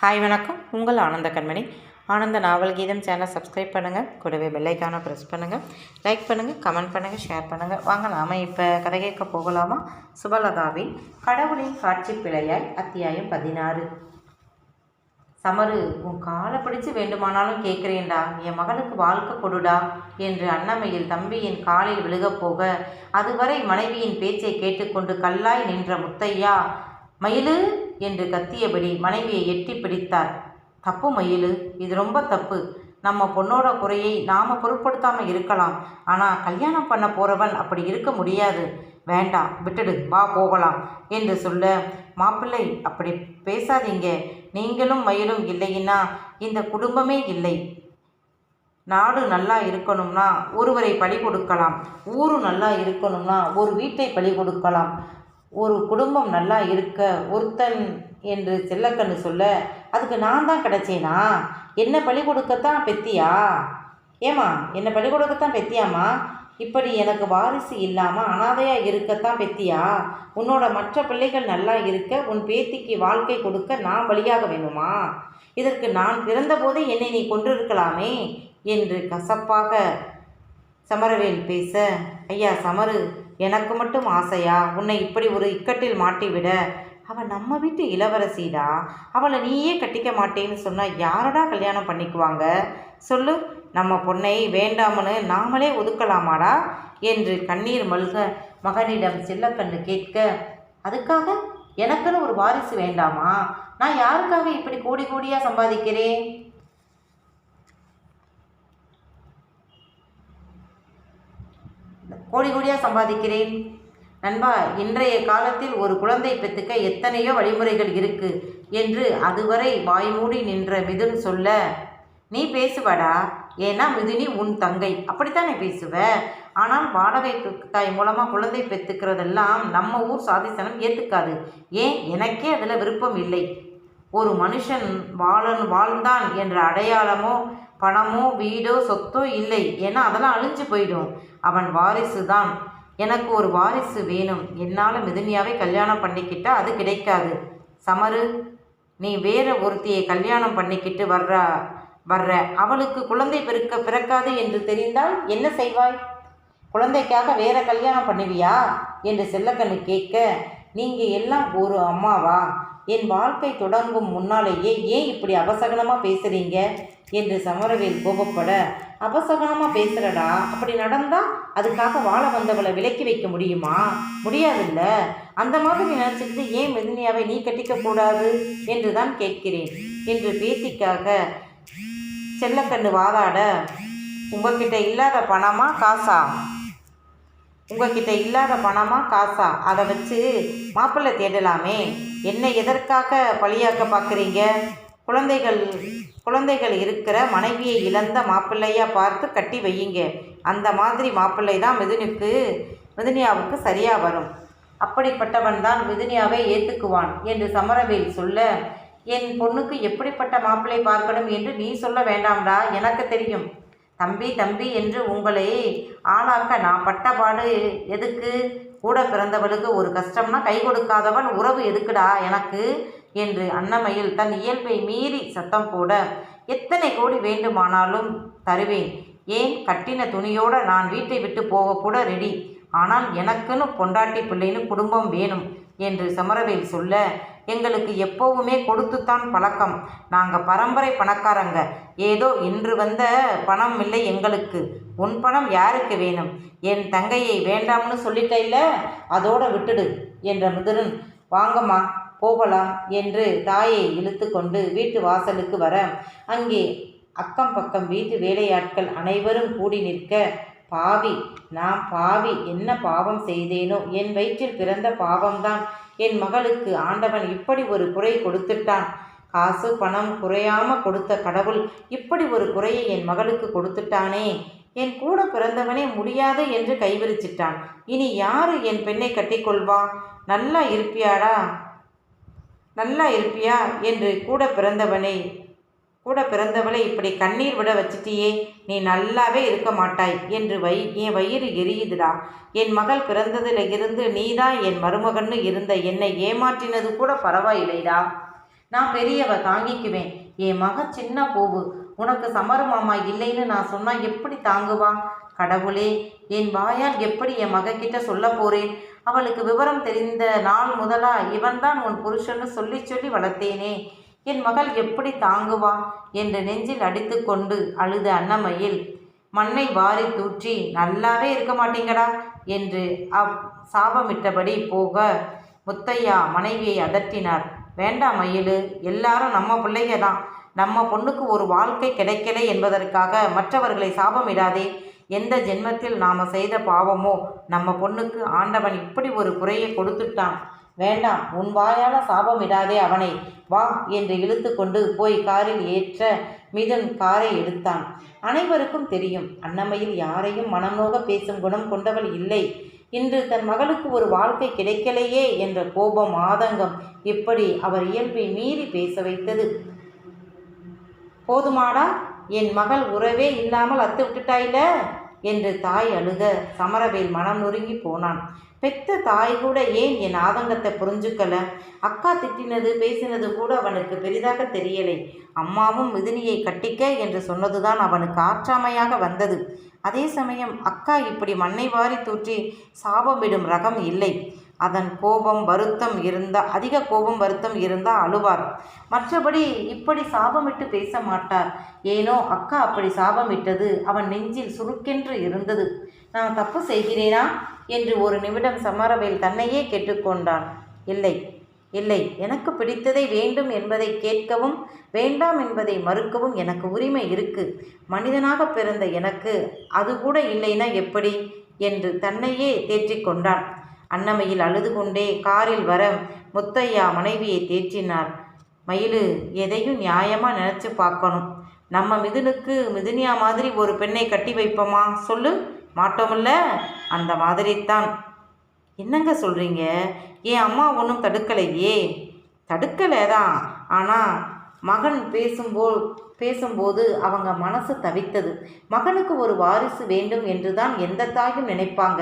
Hi வணக்கம். உங்கள் ஆனந்த கண்மணி. ஆனந்த நாவல் கீதம் சேனல் சப்ஸ்கிரைப் பண்ணுங்கள் கூடவே பெல்லைக்கான ப்ரெஸ் பண்ணுங்கள் லைக் பண்ணுங்கள் கமெண்ட் பண்ணுங்கள் ஷேர் பண்ணுங்கள் வாங்க நாம் இப்போ கதை கேட்க போகலாமா? சுபலதாவின் கடவுளின் காட்சி பிழையாய் அத்தியாயம் பதினாறு. சமரு உன் காலை பிடிச்சு வேண்டுமானாலும் கேட்குறேன்டா. என் மகளுக்கு வாழ்க்கை கொடுடா என்று அன்னமையில் தம்பியின் காலில் விழுகப் போக அதுவரை மனைவியின் பேச்சை கேட்டுக்கொண்டு கல்லாய் நின்ற முத்தையா மயிலு என்று கத்தியபடி மனைவியை எட்டி பிடித்தார். தப்பு மயிலு. இது ரொம்ப தப்பு. நம்ம பொண்ணோட குறையை நாம் பொருட்படுத்தாமல் இருக்கலாம். ஆனால் கல்யாணம் பண்ண போகிறவன் அப்படி இருக்க முடியாது. வேண்டாம் விட்டுடு வா போகலாம் என்று சொல்ல மாப்பிள்ளை அப்படி பேசாதீங்க. நீங்களும் மயிலும் இல்லைன்னா இந்த குடும்பமே இல்லை. நாடு நல்லா இருக்கணும்னா ஒருவரை பழி கொடுக்கலாம். ஊரு நல்லா இருக்கணும்னா ஒரு வீட்டை பழி கொடுக்கலாம். ஒரு குடும்பம் நல்லா இருக்க ஒருத்தன் என்று செல்லக்கண்ணு சொல்ல அதுக்கு நான் தான் கிடைச்சேனா? என்ன பழி கொடுக்கத்தான் பெத்தியா? ஏமா என்ன பழி கொடுக்கத்தான் பெத்தியாம்மா? இப்படி எனக்கு வாரிசு இல்லாமல் அனாதையாக இருக்கத்தான் பெத்தியா? உன்னோட மற்ற பிள்ளைகள் நல்லா இருக்க உன் பேத்திக்கு வாழ்க்கை கொடுக்க நான் வழியாக வேணுமா? இதற்கு நான் பிறந்தபோதே என்னை நீ கொன்றிருக்கலாமே? என்று கசப்பாக சமரவேல் பேச ஐயா சமரு எனக்கு மட்டும் ஆசையா? உன்னை இப்படி ஒரு இக்கட்டில் மாட்டிவிட? அவள் நம்ம வீட்டு இளவரசிடா? அவளை நீயே கட்டிக்க மாட்டேன்னு சொன்னால் யாரடா கல்யாணம் பண்ணிக்குவாங்க? சொல்லு நம்ம பொண்ணை வேண்டாம்னு நாமளே ஒதுக்கலாமாடா? என்று கண்ணீர் மல்க மகனிடம் செல்லக்கண்ணு கேட்க அதுக்காக எனக்குன்னு ஒரு வாரிசு வேண்டாமா? நான் யாருக்காக இப்படி கோடி கோடியாக சம்பாதிக்கிறேன்? கோடி கோடியாக சம்பாதிக்கிறேன். நண்பா இன்றைய காலத்தில் ஒரு குழந்தை பெற்றுக்க எத்தனையோ வழிமுறைகள் இருக்கு என்று அதுவரை வாய்மூடி நின்ற மிதுன் சொல்ல நீ பேசுவடா? ஏன்னா மிதுனி உன் தங்கை. அப்படித்தானே பேசுவ? ஆனால் வாடகை தாய் மூலமாக குழந்தை பெற்றுக்கிறதெல்லாம் நம்ம ஊர் சாதிசனம் ஏற்றுக்காது ஏன்? எனக்கே அதில் விருப்பம் இல்லை. ஒரு மனுஷன் வாழன் வாழ்ந்தான் என்ற அடையாளமோ பணமோ வீடோ சொத்தோ இல்லை. ஏன்னா அதெல்லாம் அழிஞ்சு போயிடும். அவன் வாரிசு தான் எனக்கு ஒரு வாரிசு வேணும். என்னால் மிதுனியாவை கல்யாணம் பண்ணிக்கிட்டா அது கிடைக்காது. சமரு நீ வேற ஒருத்தியை கல்யாணம் பண்ணிக்கிட்டு வர்ற வர்ற. அவளுக்கு குழந்தை பிறக்க பிறக்காது என்று தெரிந்தால் என்ன செய்வாய்? குழந்தைக்காக வேற கல்யாணம் பண்ணுவியா? என்று செல்லக்கண்ணு கேட்க நீங்கள் எல்லாம் ஒரு அம்மாவா? என் வாழ்க்கை தொடங்கும் முன்னாலேயே ஏன் இப்படி அபசகனமாக பேசுகிறீங்க என்று சமரவேல் கோபப்பட அபசகனமாக பேசுகிறடா அப்படி நடந்தால் அதுக்காக வாழ வந்தவளை விலக்கி வைக்க முடியுமா? முடியாதுல்ல. அந்த மாதிரி நினச்சிக்கிட்டு ஏன் மெதினியாவை நீ கட்டிக்கக்கூடாது என்று தான் கேட்கிறேன். என்று பேத்திக்காக செல்லக்கண்ணு வாதாட உங்ககிட்ட இல்லாத பணமா காசா? உங்ககிட்ட இல்லாத பணமா காசா? அதை வச்சு மாப்பிள்ளை தேடலாமே. என்னை எதற்காக பழியாக்க பார்க்குறீங்க? குழந்தைகள் குழந்தைகள் இருக்கிற மனைவியை இழந்த மாப்பிள்ளையாக பார்த்து கட்டி வையுங்க. அந்த மாதிரி மாப்பிள்ளை தான் மிதுனுக்கு மிதுனியாவுக்கு சரியாக வரும். அப்படிப்பட்டவன் தான் மிதுனியாவை ஏற்றுக்குவான் என்று சமரவேல் சொல்ல என் பொண்ணுக்கு எப்படிப்பட்ட மாப்பிள்ளை பார்க்கணும் என்று நீ சொல்ல வேண்டாம்டா எனக்கு தெரியும். தம்பி தம்பி என்று உங்களை ஆளாக்க நான் பட்டபாடு எதுக்கு? கூட பிறந்தவளுக்கு ஒரு கஷ்டம்னா கை கொடுக்காதவன் உறவு எதுக்குடா எனக்கு? என்று அன்னமையில் தன் இயல்பை மீறி சத்தம் போட எத்தனை கோடி வேண்டுமானாலும் தருவேன். ஏன்? கட்டின துணியோட நான் வீட்டை விட்டு போக கூட ரெடி ஆனால் எனக்குன்னு பொண்டாட்டி பிள்ளைன்னு குடும்பம் வேணும். என்று சமரவேல் சொல்ல எங்களுக்கு எப்போவுமே கொடுத்துத்தான் பழக்கம். நாங்கள் பரம்பரை பணக்காரங்க. ஏதோ இன்று வந்த பணம் இல்லை எங்களுக்கு. உன் பணம் யாருக்கு வேணும்? என் தங்கையை வேண்டாம்னு சொல்லிட்ட இல்லை அதோட விட்டுடு என்ற முதிரன். வாங்கம்மா போகலாம் என்று தாயை இழுத்து கொண்டு வீட்டு வாசலுக்கு வர அங்கே அக்கம் பக்கம் வீட்டு வேலையாட்கள் அனைவரும் கூடி நிற்க பாவி நான் பாவி என்ன பாவம் செய்தேனோ? என் வயிற்றில் பிறந்த பாவம்தான். என் மகளுக்கு ஆண்டவன் இப்படி ஒரு குறை கொடுத்துட்டான். காசு பணம் குறையாம கொடுத்த கடவுள் இப்படி ஒரு குறையை என் மகளுக்கு கொடுத்துட்டானே. என் கூட பிறந்தவனே முடியாது என்று கைவிரிச்சிட்டான். இனி யாரு என் பெண்ணை கட்டிக்கொள்வா? நல்லா இருப்பியாடா? நல்லா இருப்பியா? என்று கூட பிறந்தவனை. கூட பிறந்தவளை இப்படி கண்ணீர் விட வச்சிட்டியே நீ நல்லாவே இருக்க மாட்டாய் என்று வை என் வயிறு எரியுதுடா. என் மகள் பிறந்ததில் இருந்து நீதான் என் மருமகன்னு இருந்த என்னை ஏமாற்றினது கூட பரவாயில்லைடா. நான் பெரியவ தாங்கிக்குவேன். என் மக சின்ன பூவு. உனக்கு சமரமாமா இல்லைன்னு நான் சொன்னால் எப்படி தாங்குவா? கடவுளே என் வாயால் எப்படி என் மகக்கிட்ட சொல்ல போறேன்? அவளுக்கு விவரம் தெரிந்த நாள் முதலா இவன்தான் உன் புருஷன்னு சொல்லி சொல்லி வளர்த்தேனே. என் மகள் எப்படி தாங்குவா? என்று நெஞ்சில் அடித்துக்கொண்டு அழுத அன்னமையில் மண்ணை வாரி தூற்றி நல்லாவே இருக்க மாட்டீங்கடா என்று அவ் சாபமிட்டபடி போக முத்தையா மனைவியை அதட்டினார். வேண்டாம் மயிலு எல்லாரும் நம்ம பிள்ளைங்க தான் நம்ம பொண்ணுக்கு ஒரு வாழ்க்கை கிடைக்கலை என்பதற்காக மற்றவர்களை சாபமிடாதே. எந்த ஜென்மத்தில் நாம் செய்த பாவமோ நம்ம பொண்ணுக்கு ஆண்டவன் இப்படி ஒரு குறையை கொடுத்துட்டான். வேண்டாம் உன் வாயால சாபமிடாதே அவனை. வா என்று இழுத்து கொண்டு போய் காரில் ஏற்ற மிதன் காரை எடுத்தான். அனைவருக்கும் தெரியும் அன்னமையில் யாரையும் மனமோக பேசும் குணம் கொண்டவள் இல்லை. இன்று தன் மகளுக்கு ஒரு வாழ்க்கை கிடைக்கலையே என்ற கோபம் ஆதங்கம் இப்படி அவர் இயல்பை மீறி பேச வைத்தது. போதுமாடா என் மகள் உறவே இல்லாமல் அத்து விட்டுட்டாயில என்று தாய் அழுக சமரவேல் மனம் நொறுங்கி போனான். பெத்த தாய் கூட ஏன் என் ஆதங்கத்தை புரிஞ்சுக்கல? அக்கா திட்டினது பேசினது கூட அவனுக்கு பெரிதாக தெரியலை. அம்மாவும் மிதினியை கட்டிக்க என்று சொன்னதுதான் அவனுக்கு ஆற்றாமையாக வந்தது. அதே சமயம் அக்கா இப்படி மண்ணை வாரி தூற்றி சாபமிடும் ரகம் இல்லை. அதன் கோபம் வருத்தம் இருந்தால் அதிக கோபம் வருத்தம் இருந்தால் அழுவார். மற்றபடி இப்படி சாபமிட்டு பேச மாட்டார். ஏனோ அக்கா அப்படி சாபமிட்டது அவன் நெஞ்சில் சுருக்கென்று இருந்தது. நான் தப்பு செய்கிறேனா? என்று ஒரு நிமிடம் சமரவேல் தன்னையே கேட்டுக்கொண்டான். இல்லை இல்லை எனக்கு பிடித்ததை வேண்டும் என்பதை கேட்கவும் வேண்டாம் என்பதை மறுக்கவும் எனக்கு உரிமை இருக்கு. மனிதனாக பிறந்த எனக்கு அது கூட இல்லைனா எப்படி? என்று தன்னையே தேற்றிக்கொண்டான். அன்னமையில் அழுது கொண்டே காரில் வர முத்தையா மனைவியை தேற்றினார். மயிலு எதையும் நியாயமாக நினச்சி பார்க்கணும். நம்ம மிதுனுக்கு மிதுனியா மாதிரி ஒரு பெண்ணை கட்டி வைப்போமா? சொல்லு. மாட்டோம்ல? அந்த மாதிரித்தான். என்னங்க சொல்கிறீங்க என் அம்மா ஒன்றும் தடுக்கலையே? தடுக்கலை தான் ஆனால் மகன் பேசும்போ பேசும்போது அவங்க மனசு தவித்தது. மகனுக்கு ஒரு வாரிசு வேண்டும் என்று தான் எந்த தாயும் நினைப்பாங்க.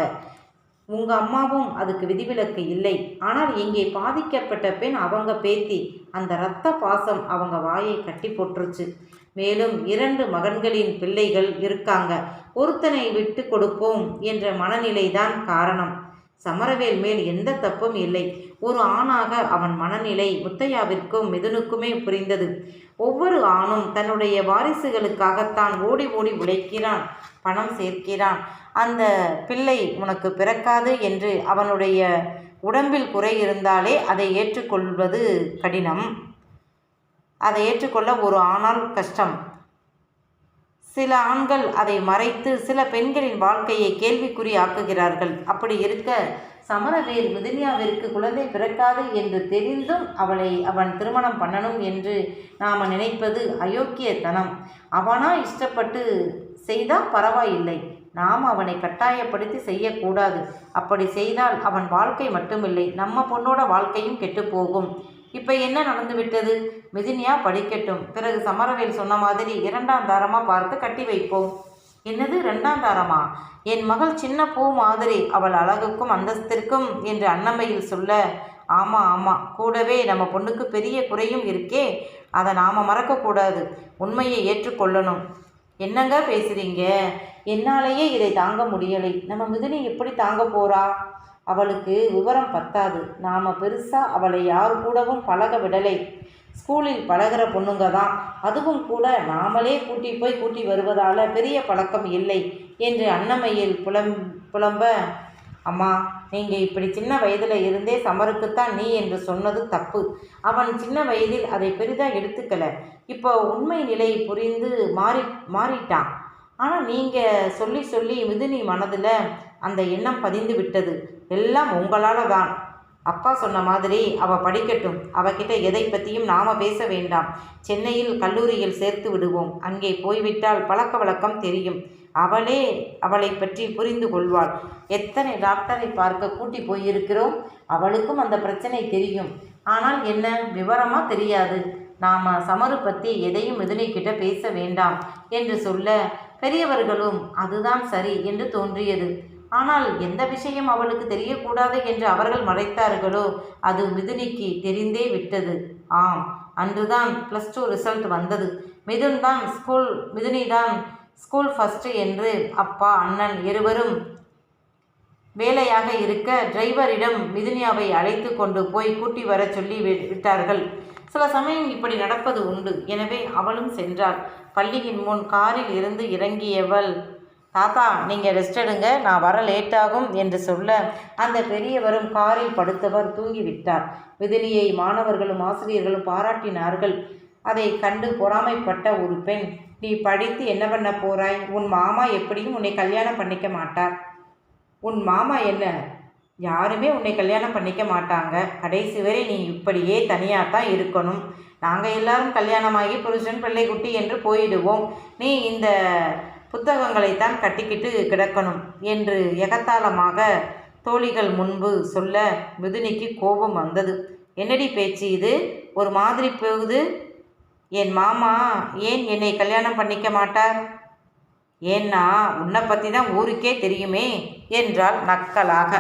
உங்கள் அம்மாவும் அதுக்கு விதிவிலக்கு இல்லை. ஆனால் இங்கே பாதிக்கப்பட்ட பெண் அவங்க பேத்தி. அந்த இரத்த பாசம் அவங்க வாயை கட்டி போட்டுருச்சு. மேலும் இரண்டு மகன்களின் பிள்ளைகள் இருக்காங்க. ஒருத்தனை விட்டு கொடுப்போம் என்ற மனநிலைதான் காரணம். சமரவேல் மேல் எந்த தப்பும் இல்லை. ஒரு ஆணாக அவன் மனநிலை முத்தையாவிற்கும் மிதுனுக்குமே புரிந்தது. ஒவ்வொரு ஆணும் தன்னுடைய வாரிசுகளுக்காகத்தான் ஓடி ஓடி உழைக்கிறான் பணம் சேர்க்கிறான். அந்த பிள்ளை உனக்கு பிறக்காது என்று அவனுடைய உடம்பில் குறை இருந்தாலே அதை ஏற்றுக்கொள்வது கடினம். அதை ஏற்றுக்கொள்ள ஒரு ஆணால் கஷ்டம். சில ஆண்கள் அதை மறைத்து சில பெண்களின் வாழ்க்கையை கேள்விக்குறி ஆக்குகிறார்கள். அப்படி இருக்க சமரவேல் மிதினியாவிற்கு குழந்தை பிறக்காது என்று தெரிந்தும் அவளை அவன் திருமணம் பண்ணணும் என்று நாம் நினைப்பது அயோக்கியத்தனம். அவனா இஷ்டப்பட்டு செய்தால் பரவாயில்லை. நாம் அவனை கட்டாயப்படுத்தி செய்யக்கூடாது. அப்படி செய்தால் அவன் வாழ்க்கை மட்டுமில்லை. நம்ம பொண்ணோட வாழ்க்கையும் கெட்டுப்போகும் இப்போ என்ன நடந்து விட்டது? மெதினியா படிக்கட்டும். பிறகு சமரவேல் சொன்ன மாதிரி இரண்டாம் தாரமாக பார்த்து கட்டி வைப்போம். என்னது ரெண்டாம் தாரமா? என் மகள் சின்ன பூ மாதிரி அவள் அழகுக்கும் அந்தஸ்திற்கும் என்று அன்னமையில் சொல்ல ஆமாம் ஆமாம் கூடவே நம்ம பொண்ணுக்கு பெரிய குறையும் இருக்கே அதை நாம் மறக்கக்கூடாது. உண்மையை ஏற்றுக்கொள்ளணும். என்னங்க பேசுகிறீங்க என்னாலேயே இதை தாங்க முடியலை. நம்ம மிதுனி எப்படி தாங்க போறா? அவளுக்கு விவரம் பத்தாது. நாம் பெருசாக அவளை யார் கூடவும் பழக விடலை. ஸ்கூலில் பழகிற பொண்ணுங்க தான். அதுவும் கூட நாமளே கூட்டி போய் கூட்டி வருவதால் பெரிய பழக்கம் இல்லை என்று அன்னமையில் புலம் புலம்ப அம்மா நீங்கள் இப்படி சின்ன வயதில் இருந்தே சமருக்குத்தான் நீ என்று சொன்னது தப்பு. அவன் சின்ன வயதில் அதை பெரிதாக எடுத்துக்கல. இப்போ உண்மை நிலை புரிந்து மாறி மாறிட்டான். ஆனால் நீங்கள் சொல்லி சொல்லி மிதுனி மனதில் அந்த எண்ணம் பதிந்து விட்டது. எல்லாம் உங்களால் தான் அப்பா சொன்ன மாதிரி அவள் படிக்கட்டும். அவகிட்ட எதை பற்றியும் நாம் பேச வேண்டாம். சென்னையில் கல்லூரியில் சேர்த்து விடுவோம். அங்கே போய்விட்டால் பழக்க வழக்கம் தெரியும். அவளே அவளை பற்றி புரிந்து கொள்வாள். எத்தனை டாக்டரை பார்க்க கூட்டி போயிருக்கிறோம்? அவளுக்கும் அந்த பிரச்சனை தெரியும். ஆனால் என்ன? விவரமாக தெரியாது. நாம் சமரு பற்றி எதையும் மிதுனைக்கிட்ட பேச வேண்டாம் என்று சொல்ல பெரியவர்களும் அதுதான் சரி என்று தோன்றியது. ஆனால் எந்த விஷயம் அவளுக்கு தெரியக்கூடாது என்று அவர்கள் மறைத்தார்களோ அது மிதுனிக்கு தெரிந்தே விட்டது. ஆம் அன்றுதான் ப்ளஸ் டூ ரிசல்ட் வந்தது. மிதுன் தான் ஸ்கூல் மிதுனி தான் ஸ்கூல் ஃபஸ்ட்டு என்று அப்பா அண்ணன் இருவரும் வேலையாக இருக்க டிரைவரிடம் மிதுனியாவை அழைத்து கொண்டு போய் கூட்டி வரச் சொல்லி வி- விட்டார்கள். சில சமயம் இப்படி நடப்பது உண்டு. எனவே அவளும் சென்றாள். பள்ளியின் முன் காரில் இருந்து இறங்கியவள் தாத்தா நீங்கள் ரெஸ்ட் எடுங்க நான் வர லேட்டாகும் என்று சொல்ல அந்த பெரியவரும் காரில் படுத்தவர் தூங்கிவிட்டார். விதிலியை மாணவர்களும் ஆசிரியர்களும் பாராட்டினார்கள். அதை கண்டு பொறாமைப்பட்ட ஒரு பெண் நீ படித்து என்ன பண்ண போறாய்? உன் மாமா எப்படியும் உன்னை கல்யாணம் பண்ணிக்க மாட்டார். உன் மாமா என்ன? யாருமே உன்னை கல்யாணம் பண்ணிக்க மாட்டாங்க. கடைசி வரை நீ இப்படியே தனியாக தான் இருக்கணும். நாங்கள் எல்லாரும் கல்யாணமாகி புருஷன் பிள்ளைக்குட்டி என்று போயிடுவோம். நீ இந்த புத்தகங்களைத்தான் கட்டிக்கிட்டு கிடக்கணும் என்று எகத்தாளமாக தோழிகள் முன்பு சொல்ல மிதுனிக்கு கோபம் வந்தது. என்னடி பேச்சு இது? ஒரு மாதிரி போகுது. என் மாமா ஏன் என்னை கல்யாணம் பண்ணிக்க மாட்டார்? ஏன்னா உன்னை பற்றி தான் ஊருக்கே தெரியுமே என்றால் நக்கலாக.